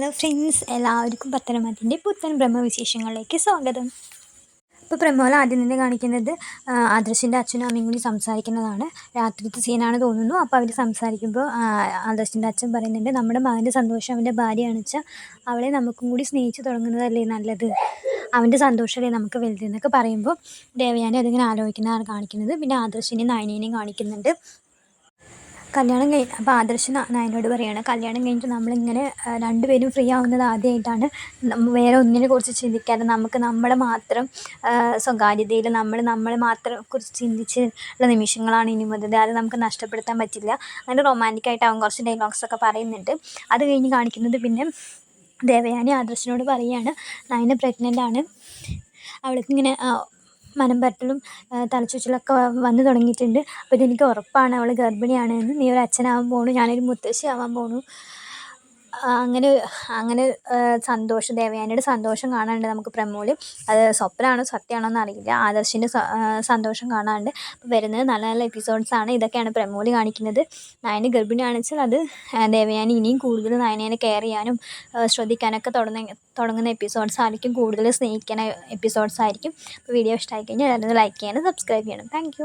Hello friends എല്ലാവർക്കും പത്തനംതിട്ടന്റെ പുത്തൻ ബ്രഹ്മവിശേഷങ്ങളിലേക്ക് സ്വാഗതം. ഇപ്പോൾ പ്രമോല ആദ്യം തന്നെ കാണിക്കുന്നത് ആദർശിന്റെ അച്ഛനും അമ്മയും കൂടി സംസാരിക്കുന്നതാണ്. രാത്രിത്തെ സീനാണ് തോന്നുന്നു. അപ്പോൾ അവർ സംസാരിക്കുമ്പോൾ ആദർശിന്റെ അച്ഛൻ പറയുന്നുണ്ട് നമ്മുടെ മകന്റെ സന്തോഷം അവന്റെ ഭാര്യയാണെന്ന് വെച്ചാൽ അവളെ നമുക്കും കൂടി സ്നേഹിച്ച് തുടങ്ങുന്നതല്ലേ നല്ലത്? അവന്റെ സന്തോഷമല്ലേ നമുക്ക് വലുതെന്നൊക്കെ പറയുമ്പോൾ ദേവയാനി അതിങ്ങനെ ആലോചിക്കുന്നതാണ് കാണിക്കുന്നത്. പിന്നെ ആദർശിനെയും നയനേനെയും കാണിക്കുന്നുണ്ട്. കല്യാണം കഴിഞ്ഞ് അപ്പോൾ ആദർശ് നയനോട് പറയുകയാണ് കല്യാണം കഴിഞ്ഞിട്ട് നമ്മളിങ്ങനെ രണ്ടുപേരും ഫ്രീ ആവുന്നത് ആദ്യമായിട്ടാണ് വേറെ ഒന്നിനെ കുറിച്ച് ചിന്തിക്കാതെ നമുക്ക് നമ്മളെ മാത്രം സ്വകാര്യതയിൽ നമ്മൾ നമ്മളെ മാത്രം കുറിച്ച് ചിന്തിച്ച് ഉള്ള നിമിഷങ്ങളാണ് ഇനി മുതൽ. അത് നമുക്ക് നഷ്ടപ്പെടുത്താൻ പറ്റില്ല. അങ്ങനെ റൊമാന്റിക് അവൻ കുറച്ച് ഡയലോഗ്സൊക്കെ പറയുന്നുണ്ട്. അത് കഴിഞ്ഞ് കാണിക്കുന്നത് പിന്നെ ദേവയാനി ആദർശിനോട് പറയുകയാണ് നയന പ്രഗ്നന്റ് ആണ്. അവൾക്കിങ്ങനെ മനം പരത്തലും തലചുറ്റലൊക്കെ വന്നു തുടങ്ങിയിട്ടുണ്ട്. അപ്പോൾ ഇതെനിക്ക് ഉറപ്പാണ്. അവൾ ഗർഭിണിയാണെന്ന് നീ ഒരു അച്ഛനാവാൻ പോണു ഞാനൊരു മുത്തശ്ശി ആവാൻ പോണു. അങ്ങനെ അങ്ങനെ സന്തോഷം ദേവയാനിയുടെ സന്തോഷം കാണാനുണ്ട് നമുക്ക് പ്രമോൽ അത് സ്വപ്നമാണോ സത്യമാണോ എന്ന് അറിയില്ല ആദർശിന്റെ സന്തോഷം കാണാനുണ്ട്. അപ്പോൾ വരുന്നത് നല്ല നല്ല എപ്പിസോഡ്സാണ് ഇതൊക്കെയാണ് പ്രമോൽ കാണിക്കുന്നത്. നയന് ഗർഭിണിയാണെന്ന് വെച്ചാൽ അത് ദേവയാനി ഇനിയും കൂടുതൽ നയനേനെ കെയർ ചെയ്യാനും ശ്രദ്ധിക്കാനൊക്കെ തുടങ്ങുന്ന തുടങ്ങുന്ന എപ്പിസോഡ്സ് ആയിരിക്കും. കൂടുതൽ സ്നേഹിക്കുന്ന എപ്പിസോഡ്സ് ആയിരിക്കും. അപ്പോൾ വീഡിയോ ഇഷ്ടമായി കഴിഞ്ഞാൽ എല്ലാവരും ലൈക്ക് ചെയ്യാനും സബ്സ്ക്രൈബ് ചെയ്യണം താങ്ക്